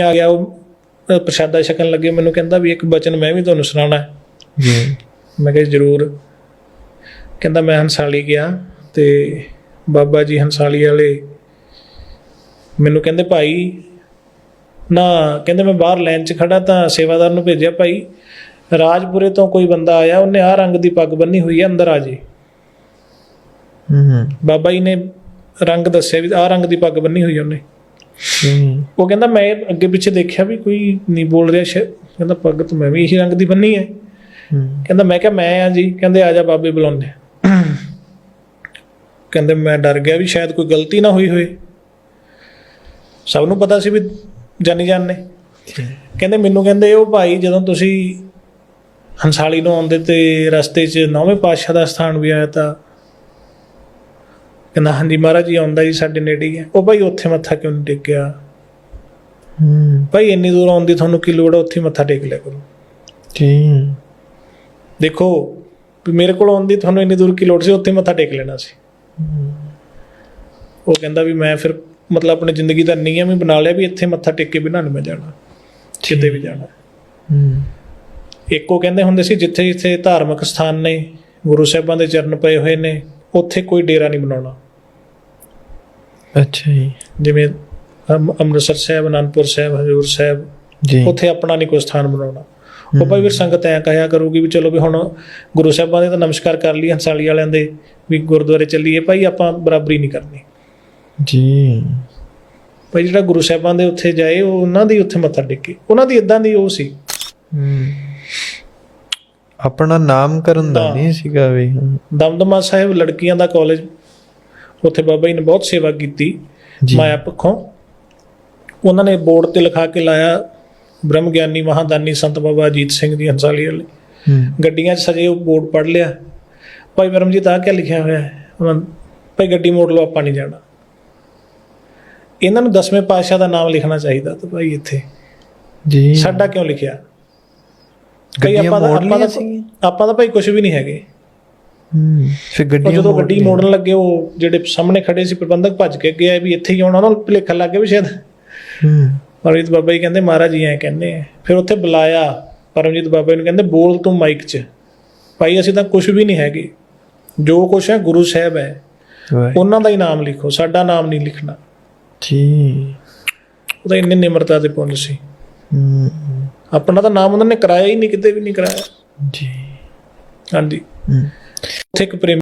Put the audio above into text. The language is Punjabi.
ਆ ਗਿਆ ਉਹ ਪ੍ਰਸ਼ਾਦਾ ਛਕਣ ਲੱਗੇ ਮੈਨੂੰ ਕਹਿੰਦਾ ਵੀ ਇੱਕ ਬਚਨ ਮੈਂ ਵੀ ਤੁਹਾਨੂੰ ਸੁਣਾਉਣਾ ਹੈ। ਜੀ ਮੈਂ ਕਿਹਾ ਜ਼ਰੂਰ। ਕਹਿੰਦਾ ਮੈਂ ਹੰਸਾਲੀ ਗਿਆ ਤੇ ਬਾਬਾ ਜੀ ਹੰਸਾਲੀ ਵਾਲੇ ਮੈਨੂੰ ਕਹਿੰਦੇ ਭਾਈ ਨਾ ਕਹਿੰਦੇ ਮੈਂ ਬਾਹਰ ਲਾਈਨ 'ਚ ਖੜਾ ਤਾਂ ਸੇਵਾਦਾਰ ਨੂੰ ਭੇਜਿਆ ਭਾਈ ਰਾਜਪੁਰੇ ਤੋਂ ਕੋਈ ਬੰਦਾ ਆਇਆ ਉਹਨੇ ਆਹ ਰੰਗ ਦੀ ਪੱਗ ਬੰਨੀ ਹੋਈ ਹੈ ਅੰਦਰ ਆ ਜੇ। ਹੂੰ ਬਾਬਾ ਜੀ ਨੇ ਰੰਗ ਦੱਸਿਆ ਵੀ ਆਹ ਰੰਗ ਦੀ ਪੱਗ ਬੰਨੀ ਹੋਈ ਉਹਨੇ। ਉਹ ਕਹਿੰਦਾ ਮੈਂ ਅੱਗੇ ਪਿੱਛੇ ਦੇਖਿਆ ਵੀ ਕੋਈ ਨਹੀਂ ਬੋਲ ਰਿਹਾ ਸ਼ਾਇਦ। ਕਹਿੰਦਾ ਪੱਗ ਤਾਂ ਮੈਂ ਵੀ ਇਹੀ ਰੰਗ ਦੀ ਬੰਨੀ ਹੈ। ਕਹਿੰਦਾ ਮੈਂ ਕਿਹਾ ਮੈਂ ਆ ਜੀ। ਕਹਿੰਦੇ ਆ ਜਾ ਬਾਬੇ ਬੁਲਾਉਂਦੇ ਆ। ਕਹਿੰਦੇ ਮੈਂ ਡਰ ਗਿਆ ਵੀ ਸ਼ਾਇਦ ਕੋਈ ਗਲਤੀ ਨਾ ਹੋਈ ਹੋਏ। ਸਭ ਨੂੰ ਪਤਾ ਸੀ ਵੀ ਜਾਨੀ ਜਾਨ ਨੇ। ਕਹਿੰਦੇ ਮੈਨੂੰ ਕਹਿੰਦੇ ਉਹ ਭਾਈ ਜਦੋਂ ਤੁਸੀਂ ਹੰਸਾਲੀ ਨੂੰ ਆਉਂਦੇ ਤੇ ਰਸਤੇ 'ਚ ਨੌਵੇਂ ਪਾਤਸ਼ਾਹ ਦਾ ਸਥਾਨ ਵੀ ਆਇਆ ਤਾਂ ਕਹਿੰਦਾ ਹਾਂਜੀ ਮਹਾਰਾਜ ਜੀ ਆਉਂਦਾ ਜੀ ਸਾਡੇ ਨੇੜੇ ਹੀ ਹੈ। ਉਹ ਭਾਈ ਉੱਥੇ ਮੱਥਾ ਕਿਉਂ ਨਹੀਂ ਟੇਕਿਆ? ਹੂੰ। ਭਾਈ ਇੰਨੀ ਦੂਰ ਆਉਣ ਦੀ ਤੁਹਾਨੂੰ ਕੀ ਲੋੜ ਹੈ? ਉੱਥੇ ਮੱਥਾ ਟੇਕ ਲਿਆ ਕਰੋ। ਜੀ। ਦੇਖੋ ਵੀ ਮੇਰੇ ਕੋਲ ਆਉਣ ਦੀ ਤੁਹਾਨੂੰ ਇੰਨੀ ਦੂਰ ਕੀ ਲੋੜ ਸੀ? ਉੱਥੇ ਮੱਥਾ ਟੇਕ ਲੈਣਾ ਸੀ। ਉਹ ਕਹਿੰਦਾ ਵੀ ਮੈਂ ਫਿਰ ਮਤਲਬ ਆਪਣੀ ਜ਼ਿੰਦਗੀ ਦਾ ਨਿਯਮ ਹੀ ਬਣਾ ਲਿਆ ਵੀ ਇੱਥੇ ਮੱਥਾ ਟੇਕ ਕੇ ਬਿਨਾਂ ਨਹੀਂ ਮੈਂ ਜਾਣਾ। ਕਿਤੇ ਵੀ ਜਾਣਾ। ਹੂੰ। ਇੱਕੋ ਕਹਿੰਦੇ ਹੁੰਦੇ ਸੀ ਜਿੱਥੇ ਜਿੱਥੇ ਧਾਰਮਿਕ ਸਥਾਨ ਨੇ ਗੁਰੂ ਸਾਹਿਬਾਂ ਦੇ ਚਰਨ ਪਏ ਹੋਏ ਨੇ ਉੱਥੇ ਕੋਈ ਡੇਰਾ ਨਹੀਂ ਬਣਾਉਣਾ। ਅੱਛਾ ਜੀ। ਜਿਵੇਂ ਅਮ- ਅੰਮ੍ਰਿਤਸਰ ਸਾਹਿਬ ਅਨੰਦਪੁਰ ਸਾਹਿਬ ਹਜੂਰ ਸਾਹਿਬ ਜੀ। ਉੱਥੇ ਆਪਣਾ ਨਹੀਂ ਕੋਈ ਸਥਾਨ ਬਣਾਉਣਾ। ਉਹ ਭਾਈ ਵੀਰ ਸੰਗਤ ਐ ਕਹਿਆ ਕਰੂਗੀ ਵੀ ਚਲੋ ਵੀ ਹੁਣ ਗੁਰੂ ਸਾਹਿਬਾਂ ਦੇ ਤਾਂ ਨਮਸਕਾਰ ਕਰ ਲਈ ਹੰਸਾਲੀ ਵਾਲਿਆਂ ਦੇ ਵੀ ਗੁਰਦੁਆਰੇ ਚੱਲੀਏ ਭਾਈ ਆਪਾਂ ਬਰਾਬਰੀ ਨਹੀਂ ਕਰਨੀ। ਜੀ। ਭਾਈ ਜਿਹੜਾ ਗੁਰੂ ਸਾਹਿਬਾਂ ਦੇ ਉੱਥੇ ਜਾਏ ਉਹ ਉਹਨਾਂ ਦੀ ਉੱਥੇ ਮੱਥਾ ਟੇਕੇ। ਉਹਨਾਂ ਦੀ ਇਦਾਂ ਦੀ ਉਹ ਸੀ। ਆਪਣਾ ਨਾਮ ਕਰਨ ਦਾ। ਨਹੀਂ ਸੀਗਾ ਵੀ। ਦਮਦਮਾ ਸਾਹਿਬ ਲੜਕੀਆਂ ਦਾ ਕਾਲਜ ਉੱਥੇ ਬਾਬਾ ਜੀ ਨੇ ਬਹੁਤ ਸੇਵਾ ਕੀਤੀ ਮਾਇਆ ਪੱਖੋਂ। ਉਹਨਾਂ ਨੇ ਬੋਰਡ ਤੇ ਲਿਖਾ ਕੇ ਲਾਇਆ ਬ੍ਰਹਮ ਗਿਆਨੀ ਮਹਾਦਾਨੀ ਸੰਤ ਬਾਬਾ ਅਜੀਤ ਸਿੰਘ ਜੀ ਹੰਸਾਲੀ ਵਾਲੇ। ਗੱਡੀਆਂ 'ਚ ਸਜੇ ਉਹ ਬੋਰਡ ਪੜ ਲਿਆ। ਭਾਈ ਬਰਮਜੀਤ ਆ ਕੀ ਲਿਖਿਆ ਹੋਇਆ? ਹੈ ਉਹਨਾਂ ਭਾਈ ਗੱਡੀ ਮੋੜ ਲਓ ਆਪਾਂ ਨਹੀਂ ਜਾਣਾ। ਇਹਨਾਂ ਨੂੰ ਦਸਵੇਂ ਪਾਤਸ਼ਾਹ ਦਾ ਨਾਮ ਲਿਖਣਾ ਚਾਹੀਦਾ ਤਾਂ ਭਾਈ ਇੱਥੇ। ਜੀ। ਸਾਡਾ ਕਿਉਂ ਲਿਖਿਆ? ਗੱਡੀਆਂ ਆਪਾਂ ਦਾ ਆਪਾਂ ਦਾ ਭਾਈ ਕੁਝ ਵੀ ਨਹੀਂ ਹੈਗੇ। ਹੂੰ। ਫਿਰ ਗੱਡੀਆਂ ਜਦੋਂ ਗੱਡੀ। ਮੋੜਨ ਲੱਗੇ ਉਹ ਜਿਹੜੇ ਸਾਹਮਣੇ ਖੜੇ ਸੀ ਪ੍ਰਬੰਧਕ ਭੱਜ ਕੇ ਗਿਆ ਵੀ ਇੱਥੇ ਹੀ ਆਉਣਾ ਉਹਨਾਂ ਨੂੰ ਭੁਲੇਖਾ ਲੱਗ ਗਿਆ ਵੀ ਸ਼ਾਇਦ। ਹੂੰ। ਪਰਮਜੀਤ ਬਾਬਾ ਜੀ ਕਹਿੰਦੇ ਮਹਾਰਾਜ ਜੀ ਐ ਕਹਿੰਦੇ ਆ। ਫਿਰ ਉੱਥੇ ਬੁਲਾਇਆ ਪਰਮਜੀਤ ਬਾਬਾ ਜੀ ਨੂੰ ਕਹਿੰਦੇ ਬੋਲ ਤੂੰ ਮਾਈਕ 'ਚ। ਭਾਈ ਅਸੀਂ ਤਾਂ ਕੁਝ ਵੀ ਨਹੀਂ ਹੈਗੇ। ਜੋ ਕੁਛ ਹੈ ਗੁਰੂ ਸਾਹਿਬ ਹੈ। ਉਹਨਾਂ ਦਾ ਹੀ ਨਾਮ ਲਿਖੋ ਸਾਡਾ ਨਾਮ ਨਹੀਂ ਲਿਖਣਾ। ਜੀ ਉਹਦਾ ਇੰਨੀ ਨਿਮਰਤਾ ਤੇ ਪੁੰਨ ਸੀ। ਹੂੰ। ਆਪਣਾ ਤਾਂ ਨਾਮ ਉਹਨਾਂ ਨੇ ਕਰਾਇਆ ਹੀ ਨਹੀਂ ਕਿਤੇ ਵੀ ਨਹੀਂ ਕਰਾਇਆ। ਜੀ। ਹਾਂਜੀ। ਹੂੰ। ਉੱਥੇ ਇੱਕ ਪ੍ਰੇਮੀ